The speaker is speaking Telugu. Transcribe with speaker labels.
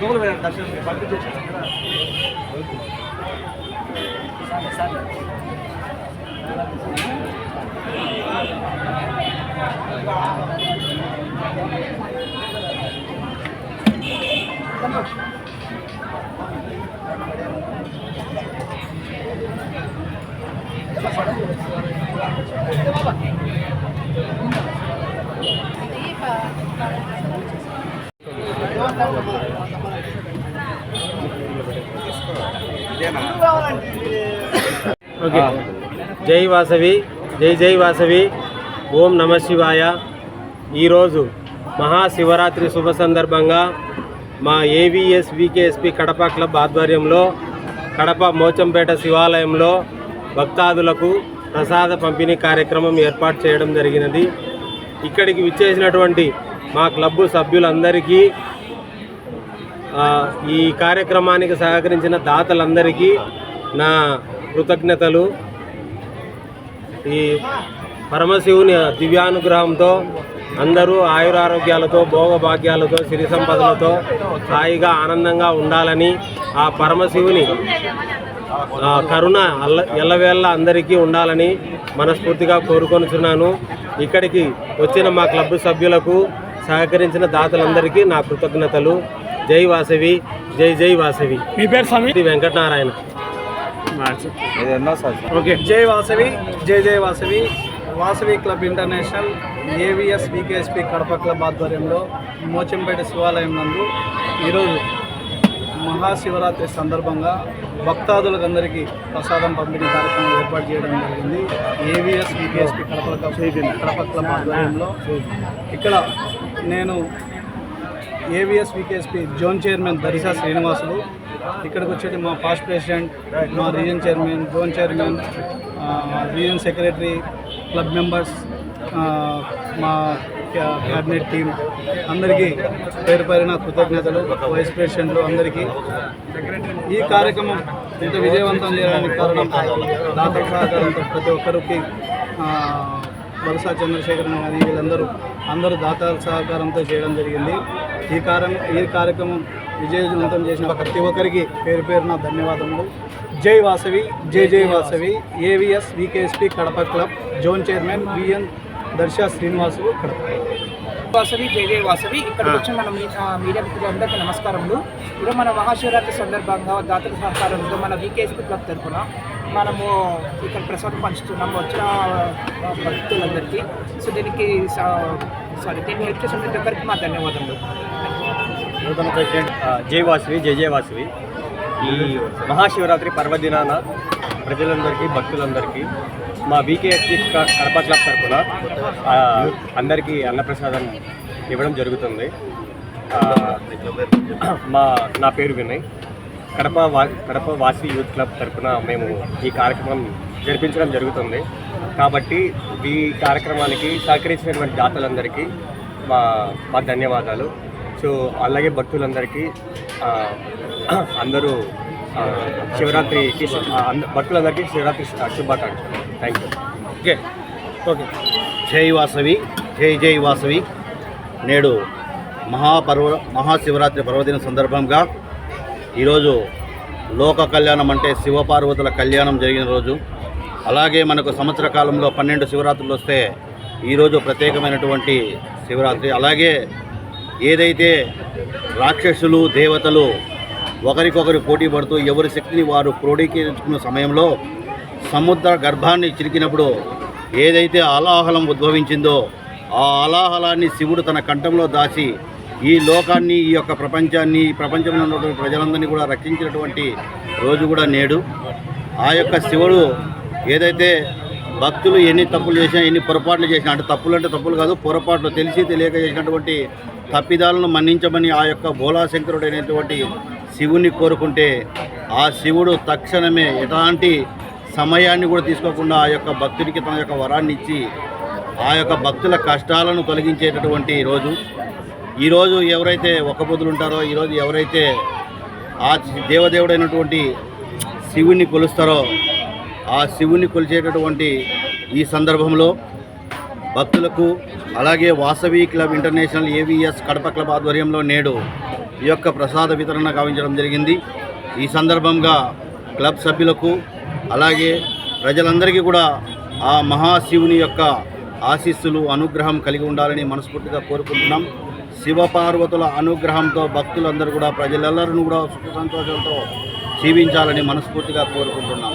Speaker 1: లోపల పోయారు దర్శనం పంపించేసారు కదా Thank. ఓకే. జై వాసవి జై జై వాసవి ఓం నమ శివాయ. ఈరోజు మహాశివరాత్రి శుభ సందర్భంగా మా ఏవిఎస్ వికేఎస్పి కడప క్లబ్ ఆధ్వర్యంలో కడప మోచంపేట శివాలయంలో భక్తాదులకు ప్రసాద పంపిణీ కార్యక్రమం ఏర్పాటు చేయడం జరిగినది. ఇక్కడికి విచ్చేసినటువంటి మా క్లబ్బు సభ్యులందరికీ ఈ కార్యక్రమానికి సహకరించిన దాతలందరికీ నా కృతజ్ఞతలు. ఈ పరమశివుని దివ్యానుగ్రహంతో అందరూ ఆయురారోగ్యాలతో భోగభాగ్యాలతో సిరి సంపదలతో హాయిగా ఆనందంగా ఉండాలని ఆ పరమశివుని కరుణ అల్ల ఎల్లవేళ్ళ అందరికీ ఉండాలని మనస్ఫూర్తిగా కోరుకొనుచున్నాను. ఇక్కడికి వచ్చిన మా క్లబ్ సభ్యులకు సహకరించిన దాతలందరికీ నా కృతజ్ఞతలు. జై వాసవి జై జై వాసవి.
Speaker 2: మీ పేరు స్వామి?
Speaker 1: ఇది వెంకటనారాయణ.
Speaker 2: ఓకే.
Speaker 3: జై వాసవి జై జై Vasavi. Vasavi club international AVS VKSP Kadapa club ఆధ్వర్యంలో మోచంపేట శివాలయం నందు ఈరోజు మహాశివరాత్రి సందర్భంగా భక్తాదులకు అందరికీ ప్రసాదం పంపిణీ కార్యక్రమం ఏర్పాటు చేయడం జరిగింది. AVS VKSP Kadapa club Kadapa club ఆధ్వర్యంలో. ఇక్కడ నేను AVS VKSP zone chairman Darisa Srinivasulu. ఇక్కడికి వచ్చేది మా పాస్ట్ ప్రెసిడెంట్ మా region chairman zone chairman region secretary club members మా క్యాబినెట్ టీం. అందరికీ పేరు పైన కృతజ్ఞతలు వైస్ ప్రెసిడెంట్లు అందరికీ. ఈ కార్యక్రమం ఇంత విజయవంతం చేయడానికి కారణం దాతల సహకారంతో ప్రతి ఒక్కరికి వరుస చంద్రశేఖరన్ కానీ వీళ్ళందరూ అందరూ దాతల సహకారంతో చేయడం జరిగింది. ఈ కారణం ఈ కార్యక్రమం విజయవంతం చేసిన ప్రతి ఒక్కరికి పేరు పేరున ధన్యవాదములు. జై వాసవి జై జై Vasavi. AVS VKSP Kadapa club zone chairman VN Darsha Srinivasulu Kadapa.
Speaker 4: Vasavi జై జై వాసవి. ఇక్కడికి వచ్చిన మన మీడియా మిత్రులందరికీ నమస్కారములు. ఈరోజు మన మహాశివరాత్రి సందర్భంగా దాతల సహకారంతో మన వికేఎస్పీ క్లబ్ తరఫున మనము ఇక్కడ ప్రసాదం పంచుతున్నాము వచ్చిన భక్తులందరికీ. సో దీనికి సారీ దీన్ని హెల్ప్ చేసిన ప్రతి ఒక్కరికి మా ధన్యవాదములు.
Speaker 5: నూతన ప్రెసిడెంట్ జై వాసవి జయ జై వాసవి. ఈ మహాశివరాత్రి పర్వదినాన ప్రజలందరికీ భక్తులందరికీ మా బీకేఎస్పీ కడప క్లబ్ తరఫున అందరికీ అన్నప్రసాదం ఇవ్వడం జరుగుతుంది. మా నా పేరు వినయ్. కడప వా కడప వాసి యూత్ క్లబ్ తరఫున మేము ఈ కార్యక్రమం జరిపించడం జరుగుతుంది. కాబట్టి ఈ కార్యక్రమానికి సహకరించినటువంటి దాతలందరికీ మా మా ధన్యవాదాలు. సో అలాగే భక్తులందరికీ అందరూ శివరాత్రికి భక్తులందరికీ శివరాత్రి శుభాకాంక్షలు. Thank you
Speaker 1: okay. ఓకే.
Speaker 6: జై వాసవి జై జై వాసవి. నేడు మహాపర్వ మహాశివరాత్రి పర్వదిన సందర్భంగా ఈరోజు లోక కళ్యాణం అంటే శివపార్వతుల కళ్యాణం జరిగిన రోజు. అలాగే మనకు సంవత్సర కాలంలో పన్నెండు శివరాత్రులు వస్తే ఈరోజు ప్రత్యేకమైనటువంటి శివరాత్రి. అలాగే ఏదైతే రాక్షసులు దేవతలు ఒకరికొకరు పోటీ పడుతూ ఎవరి శక్తిని వారు క్రోడీకరించుకున్న సమయంలో సముద్ర గర్భాన్ని చిరికినప్పుడు ఏదైతే అలాహలం ఉద్భవించిందో ఆ అలాహలాన్ని శివుడు తన కంఠంలో దాచి ఈ లోకాన్ని ఈ యొక్క ప్రపంచాన్ని ఈ ప్రపంచంలో ఉన్నటువంటి ప్రజలందరినీ కూడా రక్షించినటువంటి రోజు కూడా నేడు. ఆ యొక్క శివుడు ఏదైతే భక్తులు ఎన్ని తప్పులు చేసినా ఎన్ని పొరపాట్లు చేసినా అంటే తప్పులు అంటే తప్పులు కాదు పొరపాట్లు తెలిసి తెలియక చేసినటువంటి తప్పిదాలను మన్నించమని ఆ యొక్క భోలాశంకరుడు అనేటువంటి శివుని కోరుకుంటే ఆ శివుడు తక్షణమే ఎలాంటి సమయాన్ని కూడా తీసుకోకుండా ఆ యొక్క భక్తుడికి తన యొక్క వరాన్ని ఇచ్చి ఆ యొక్క భక్తుల కష్టాలను తొలగించేటటువంటి రోజు. ఈరోజు ఎవరైతే ఒక్క బుద్ధులు ఉంటారో ఈరోజు ఎవరైతే ఆ దేవదేవుడైనటువంటి శివుని కొలుస్తారో ఆ శివుని కొలిచేటటువంటి ఈ సందర్భంలో భక్తులకు అలాగే Vasavi club international AVS Kadapa club ఆధ్వర్యంలో నేడు ఈ యొక్క ప్రసాద వితరణ గావించడం జరిగింది. ఈ సందర్భంగా క్లబ్ సభ్యులకు అలాగే ప్రజలందరికీ కూడా ఆ మహాశివుని యొక్క ఆశీస్సులు అనుగ్రహం కలిగి ఉండాలని మనస్ఫూర్తిగా కోరుకుంటున్నాం. శివపార్వతుల అనుగ్రహంతో భక్తులందరూ కూడా ప్రజలందరూ కూడా సుఖ సంతోషంతో జీవించాలని మనస్ఫూర్తిగా కోరుకుంటున్నాం.